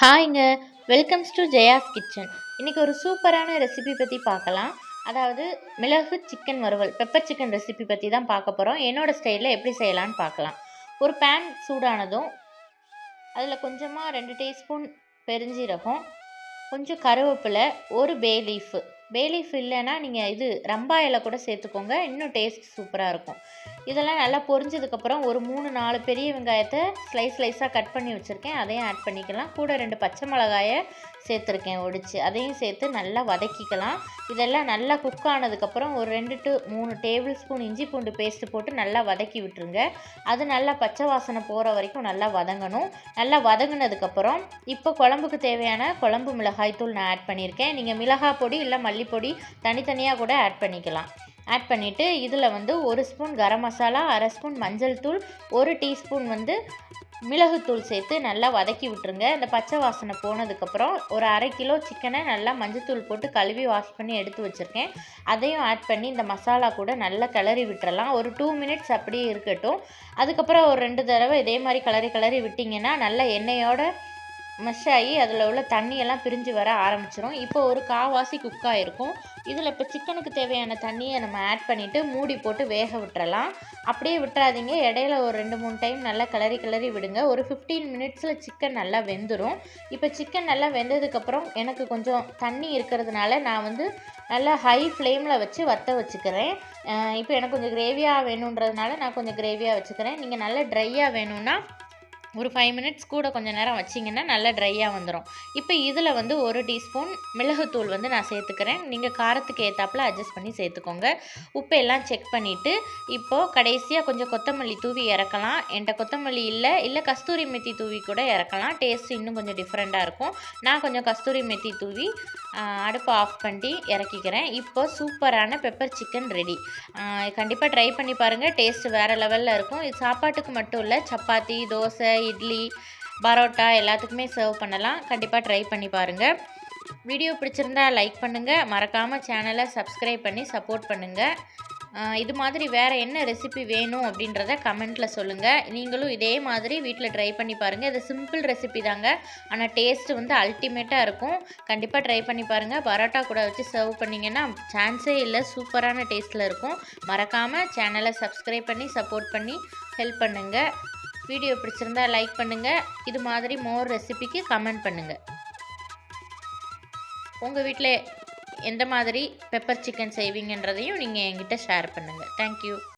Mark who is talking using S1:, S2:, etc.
S1: ஹாய்ங்க welcomes to Jaya's kitchen இன்றைக்கி ஒரு சூப்பரான ரெசிபி பற்றி பார்க்கலாம். அதாவது மிளகு சிக்கன் வறுவல் பெப்பர் சிக்கன் ரெசிபி பற்றி தான் பார்க்க போகிறோம் என்னோடய ஸ்டைலில் எப்படி செய்யலான்னு பார்க்கலாம். ஒரு பேன் சூடானதும் அதில் கொஞ்சமாக ரெண்டு டீஸ்பூன் பெருஞ்சீரகம் கொஞ்சம் கருவேப்பிலை ஒரு பே லீஃபு பே லீஃப் இல்லைன்னா நீங்கள் இது ரம்பா இலை கூட சேர்த்துக்கோங்க. இன்னும் டேஸ்ட் சூப்பராக இருக்கும். இதெல்லாம் நல்லா பொரிஞ்சதுக்கப்புறம் ஒரு மூணு நாலு பெரிய வெங்காயத்தை ஸ்லைஸ் ஸ்லைஸாக கட் பண்ணி வச்சுருக்கேன். அதையும் ஆட் பண்ணிக்கலாம். கூட ரெண்டு பச்சை மிளகாயை சேர்த்துருக்கேன் ஒடிச்சு. அதையும் சேர்த்து நல்லா வதக்கிக்கலாம். இதெல்லாம் நல்லா குக் ஆனதுக்கப்புறம் ஒரு ரெண்டு டு மூணு டேபிள் ஸ்பூன் இஞ்சி பூண்டு பேஸ்ட்டு போட்டு நல்லா வதக்கி விட்டுருங்க. அது நல்லா பச்சை வாசனை போகிற வரைக்கும் நல்லா வதங்கணும். நல்லா வதங்கினதுக்கப்புறம் இப்போ குழம்புக்கு தேவையான குழம்பு மிளகாய் தூள் நான் ஆட் பண்ணியிருக்கேன். நீங்கள் மிளகாய் பொடி இல்லை மல்லிப்பொடி தனித்தனியாக கூட ஆட் பண்ணிக்கலாம். ஆட் பண்ணிவிட்டு இதில் வந்து ஒரு ஸ்பூன் கரம் மசாலா அரை ஸ்பூன் மஞ்சள் தூள் ஒரு டீஸ்பூன் வந்து மிளகுத்தூள் சேர்த்து நல்லா வதக்கி விட்டுருங்க. இந்த பச்சை வாசனை போனதுக்கப்புறம் ஒரு அரை கிலோ சிக்கனை நல்லா மஞ்சத்தூள் போட்டு கழுவி வாஷ் பண்ணி எடுத்து வச்சுருக்கேன். அதையும் ஆட் பண்ணி இந்த மசாலா கூட நல்லா கிளறி விட்டுறலாம். ஒரு டூ மினிட்ஸ் அப்படியே இருக்கட்டும். அதுக்கப்புறம் ஒரு ரெண்டு தடவை இதே மாதிரி கிளறி கிளறி விட்டிங்கன்னா நல்லா எண்ணெயோட மெஷ் ஆகி அதில் உள்ள தண்ணியெல்லாம் பிரிஞ்சு வர ஆரம்பிச்சிடும் இப்போ ஒரு காவாசி குக் ஆகிருக்கும் இதில் இப்போ சிக்கனுக்கு தேவையான தண்ணியை நம்ம ஆட் பண்ணிவிட்டு மூடி போட்டு வேக விட்டுறலாம். அப்படியே விட்டுறாதீங்க. இடையில ஒரு ரெண்டு மூணு டைம் நல்லா கிளறி கிளறி விடுங்க. ஒரு ஃபிஃப்டீன் மினிட்ஸில் சிக்கன் நல்லா வெந்துடும் இப்போ சிக்கன் நல்லா வெந்ததுக்கப்புறம் எனக்கு கொஞ்சம் தண்ணி இருக்கிறதுனால நான் வந்து நல்லா ஹை ஃப்ளேமில் வச்சு வற்ற வச்சுக்கிறேன். இப்போ எனக்கு கொஞ்சம் கிரேவியாக வேணுன்றதுனால நான் கொஞ்சம் கிரேவியாக வச்சுக்கிறேன். நீங்கள் நல்லா ட்ரையாக வேணும்னா ஒரு ஃபைவ் மினிட்ஸ் கூட கொஞ்சம் நேரம் வச்சிங்கன்னா நல்லா ட்ரையாக வந்துடும் இப்போ இதில் வந்து ஒரு டீஸ்பூன் மிளகுத்தூள் வந்து நான் சேர்த்துக்கிறேன். நீங்கள் காரத்துக்கு ஏற்றாப்பில் அட்ஜஸ்ட் பண்ணி சேர்த்துக்கோங்க. உப்பு எல்லாம் செக் பண்ணிவிட்டு இப்போது கடைசியாக கொஞ்சம் கொத்தமல்லி தூவி இறக்கலாம். என்கிட்ட கொத்தமல்லி இல்லை இல்லை கஸ்தூரி மெத்தி தூவி கூட இறக்கலாம். டேஸ்ட் இன்னும் கொஞ்சம் டிஃப்ரெண்ட்டாக இருக்கும். நான் கொஞ்சம் கஸ்தூரி மெத்தி தூவி அடுப்பை ஆஃப் பண்ணி இறக்கிக்கிறேன். இப்போ சூப்பரான பெப்பர் சிக்கன் ரெடி கண்டிப்பாக ட்ரை பண்ணி பாருங்கள் டேஸ்ட் வேறு லெவலில் இருக்கும். இது சாப்பாட்டுக்கு மட்டும் இல்லை சப்பாத்தி தோசை இட்லி பரோட்டா எல்லாத்துக்குமே சர்வ் பண்ணலாம். கண்டிப்பாக ட்ரை பண்ணி பாருங்கள் வீடியோ பிடிச்சிருந்தா லைக் பண்ணுங்கள் மறக்காமல் சேனலை சப்ஸ்கிரைப் பண்ணி சப்போர்ட் பண்ணுங்கள் இது மாதிரி வேறு என்ன ரெசிபி வேணும் அப்படின்றத கமெண்ட்டில் சொல்லுங்கள் நீங்களும் இதே மாதிரி வீட்டில் ட்ரை பண்ணி பாருங்கள் இது சிம்பிள் ரெசிபி தாங்க. ஆனால் டேஸ்ட் வந்து அல்டிமேட்டாக இருக்கும். கண்டிப்பாக ட்ரை பண்ணி பாருங்கள் பரோட்டா கூட வச்சு சர்வ் பண்ணிங்கன்னா சான்ஸே இல்லை சூப்பரான டேஸ்ட்டில் இருக்கும். மறக்காமல் சேனலை சப்ஸ்கிரைப் பண்ணி சப்போர்ட் பண்ணி ஹெல்ப் பண்ணுங்கள் வீடியோ பிடிச்சிருந்தா லைக் பண்ணுங்கள் இது மாதிரி மோர் ரெசிபிக்கு கமெண்ட் பண்ணுங்கள் உங்கள் வீட்டில் எந்த மாதிரி பெப்பர் சிக்கன் செய்வீங்கன்றதையும் நீங்கள் என்கிட்ட ஷேர் பண்ணுங்கள் தேங்க்யூ